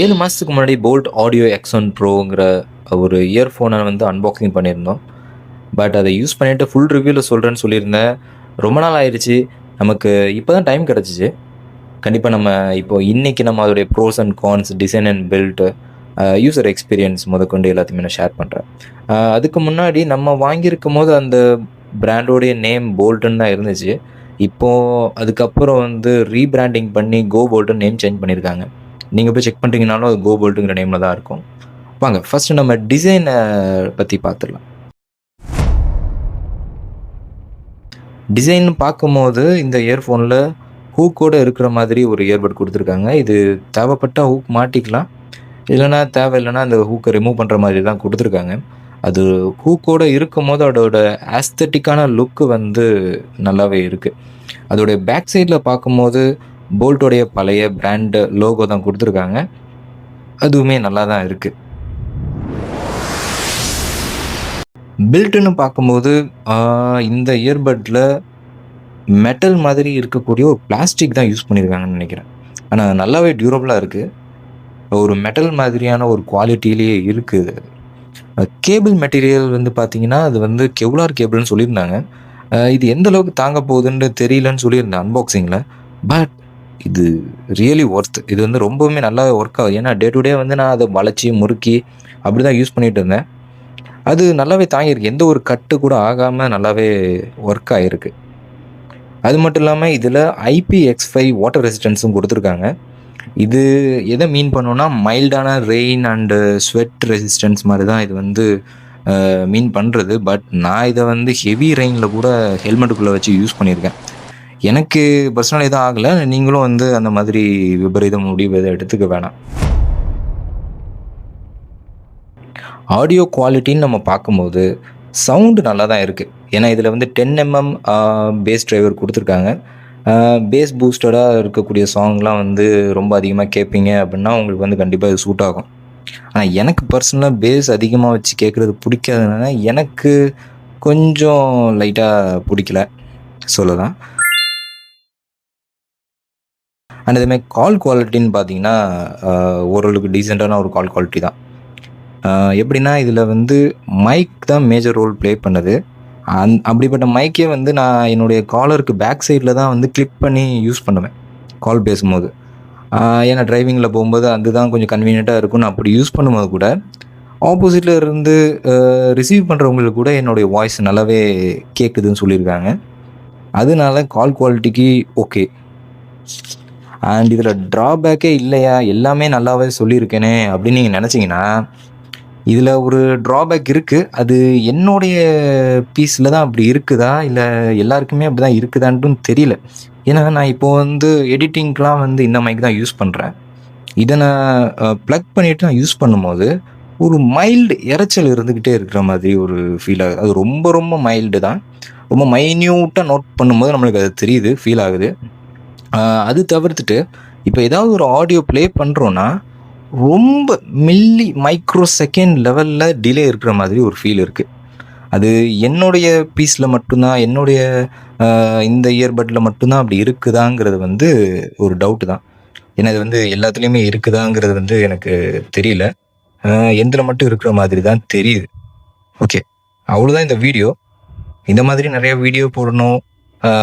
ஏழு மாதத்துக்கு முன்னாடி போல்ட் ஆடியோ எக்ஸன் ப்ரோங்கிற ஒரு இயர்ஃபோனை வந்து அன்பாக்சிங் பண்ணியிருந்தோம். பட் அதை யூஸ் பண்ணிவிட்டு ஃபுல் ரிவ்யூவில் சொல்கிறேன்னு சொல்லியிருந்தேன். ரொம்ப நாள் ஆயிடுச்சு நமக்கு இப்போ தான் டைம் கிடச்சிச்சு. கண்டிப்பாக நம்ம இப்போ இன்றைக்கி நம்ம அதோடைய pros and cons design and build user experience முதற்கொண்டு எல்லாத்தையுமே நான் ஷேர் பண்ணுறேன் அதுக்கு முன்னாடி நம்ம வாங்கியிருக்கும் போது அந்த பிராண்டோடைய நேம் போல்ட்டுன்னு தான் இருந்துச்சு. இப்போது அதுக்கப்புறம் வந்து ரீபிராண்டிங் பண்ணி கோ போல்ட்டுன்னு நேம் சேஞ்ச் பண்ணியிருக்காங்க. நீங்கள் போய் செக் பண்ணுறீங்கனாலும் அது கோபோல்ட்டுங்கிற நேமில் தான் இருக்கும். வாங்க ஃபஸ்ட்டு நம்ம டிசைனை பற்றி பார்த்துடலாம் டிசைன் பார்க்கும்போது இந்த இயர்ஃபோனில் ஹூக்கோடு இருக்கிற மாதிரி ஒரு இயர்பட் கொடுத்துருக்காங்க. இது தேவைப்பட்டால் ஹூக் மாட்டிக்கலாம். இல்லைனா தேவை இல்லைனா அந்த ஹூக்கை ரிமூவ் பண்ணுற மாதிரி தான் கொடுத்துருக்காங்க. அது ஹூக்கோடு இருக்கும் போது அதோட ஆஸ்தட்டிக்கான லுக்கு வந்து நல்லாவே இருக்குது அதோடைய பேக் சைடில் பார்க்கும்போது போல்ட்டோடைய பழைய பிராண்டு லோகோ தான் கொடுத்துருக்காங்க. அதுவுமே நல்லா தான் இருக்குது பில்ட்டுன்னு பார்க்கும்போது இந்த இயர்பட்டில் மெட்டல் மாதிரி இருக்கக்கூடிய ஒரு பிளாஸ்டிக் தான் யூஸ் பண்ணியிருக்காங்கன்னு நினைக்கிறேன். ஆனால் நல்லாவே டியூரபிளாக இருக்குது ஒரு மெட்டல் மாதிரியான ஒரு குவாலிட்டிலேயே இருக்குது கேபிள் மெட்டீரியல் வந்து பார்த்தீங்கன்னா அது வந்து கெவ்லார் கேபிள்னு சொல்லியிருந்தாங்க. இது எந்த அளவுக்கு தாங்க போகுதுன்னு தெரியலன்னு சொல்லியிருந்தேன் அன்பாக்சிங்கில் பட் இது ரியலி ஒர்த் இது வந்து ரொம்பவுமே நல்லா ஒர்க் ஆகுது ஏன்னா டே டு டே வந்து நான் அதை வளைச்சி முறுக்கி அப்படி தான் யூஸ் பண்ணிகிட்டு இருந்தேன். அது நல்லாவே தாங்கியிருக்கு. எந்த ஒரு கட்டு கூட ஆகாமல் நல்லாவே ஒர்க் ஆகிருக்கு அது மட்டும் இல்லாமல் இதில் ஐபி எக்ஸ் ஃபைவ் வாட்டர் ரெசிஸ்டன்ஸும் கொடுத்துருக்காங்க. இது எதை மீன் பண்ணோன்னா மைல்டான ரெயின் அண்டு ஸ்வெட் ரெசிஸ்டன்ஸ் மாதிரி தான் இது வந்து மீன் பண்ணுறது பட் நான் இதை வந்து ஹெவி ரெயினில் கூட ஹெல்மெட்டுக்குள்ளே வச்சு யூஸ் பண்ணியிருக்கேன். எனக்கு பர்சனல் எதுவும் ஆகலை. நீங்களும் வந்து அந்த மாதிரி விபரீத முடிவு எதை எடுத்துக்க வேணாம். ஆடியோ குவாலிட்டின்னு நம்ம பார்க்கும்போது சவுண்டு நல்லா தான் இருக்குது ஏன்னா இதில் வந்து டென் எம்எம் பேஸ் டிரைவர் கொடுத்துருக்காங்க. பேஸ் பூஸ்டடாக இருக்கக்கூடிய சாங்லாம் வந்து ரொம்ப அதிகமாக கேட்பீங்க அப்படின்னா உங்களுக்கு வந்து கண்டிப்பாக இது சூட் ஆகும். ஆனால் எனக்கு பர்சனலாக பேஸ் அதிகமாக வச்சு கேட்குறது பிடிக்காதனால எனக்கு கொஞ்சம் லைட்டாக பிடிக்கல. சொல்லலாம் அண்ட் இதுமாதிரி கால் குவாலிட்டின்னு பார்த்தீங்கன்னா ஓரளவுக்கு டீசெண்டான ஒரு கால் குவாலிட்டி தான். எப்படின்னா இதில் வந்து மைக் தான் மேஜர் ரோல் ப்ளே பண்ணுது. அந் அப்படிப்பட்ட மைக்கே வந்து நான் என்னுடைய காலருக்கு பேக் சைடில் தான் வந்து கிளிக் பண்ணி யூஸ் பண்ணுவேன் கால் பேசும்போது. ஏன்னா டிரைவிங்கில் போகும்போது அதுதான் கொஞ்சம் கன்வீனியண்ட்டாக இருக்கும்னு அப்படி யூஸ் பண்ணும்போது கூட ஆப்போசிட்டில் இருந்து ரிசீவ் பண்ணுறவங்களுக்கு கூட என்னுடைய வாய்ஸ் நல்லாவே கேட்குதுன்னு சொல்லியிருக்காங்க. அதனால கால் குவாலிட்டிக்கு ஓகே அண்ட் இதில் ட்ராபேக்கே இல்லையா? எல்லாமே நல்லாவே சொல்லியிருக்கேனே அப்படின்னு நீங்கள் நினச்சிங்கன்னா இதில் ஒரு ட்ராபேக் இருக்குது அது என்னுடைய பீஸில் தான் அப்படி இருக்குதா? இல்லை எல்லாருக்குமே அப்படி தான் இருக்குதான்ட்டும் தெரியல. ஏன்னா நான் இப்போது வந்து எடிட்டிங்க்கெலாம் வந்து இந்த மைக் தான் யூஸ் பண்ணுறேன் இதை நான் ப்ளக் பண்ணிவிட்டு நான் யூஸ் பண்ணும்போது ஒரு மைல்டு இறைச்சல் இருந்துக்கிட்டே இருக்கிற மாதிரி ஒரு ஃபீல் ஆகுது. அது ரொம்ப ரொம்ப மைல்டு தான். ரொம்ப மைன்யூட்டாக நோட் பண்ணும்போது நம்மளுக்கு அது தெரியுது ஃபீல் ஆகுது. அது தவிர்த்துட்டு இப்போ ஏதாவது ஒரு ஆடியோ ப்ளே பண்ணுறோன்னா ரொம்ப மில்லி மைக்ரோ செகண்ட் லெவலில் டிலே இருக்கிற மாதிரி ஒரு ஃபீல் இருக்குது அது என்னுடைய பீஸில் மட்டும்தான் என்னுடைய இந்த இயர்பட்டில் மட்டும்தான் அப்படி இருக்குதாங்கிறது வந்து ஒரு டவுட்டு தான். ஏன்னா இது வந்து எல்லாத்துலேயுமே இருக்குதாங்கிறது வந்து எனக்கு தெரியல. எந்தில் மட்டும் இருக்கிற மாதிரி தான் தெரியுது. ஓகே அவ்வளோதான் இந்த வீடியோ இந்த மாதிரி நிறையா வீடியோ போடணும்.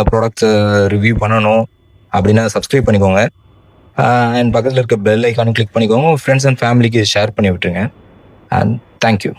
ப்ராடக்ட்ஸை ரிவ்யூ பண்ணணும். அப்படின்னா சப்ஸ்கிரைப் பண்ணிக்கோங்க. அண்ட் பக்கத்தில் இருக்க பெல் ஐக்கானும் கிளிக் பண்ணிக்கோங்க. ஃப்ரெண்ட்ஸ் அண்ட் ஃபேமிலிக்கு ஷேர் பண்ணி விட்டுருங்க. And thank you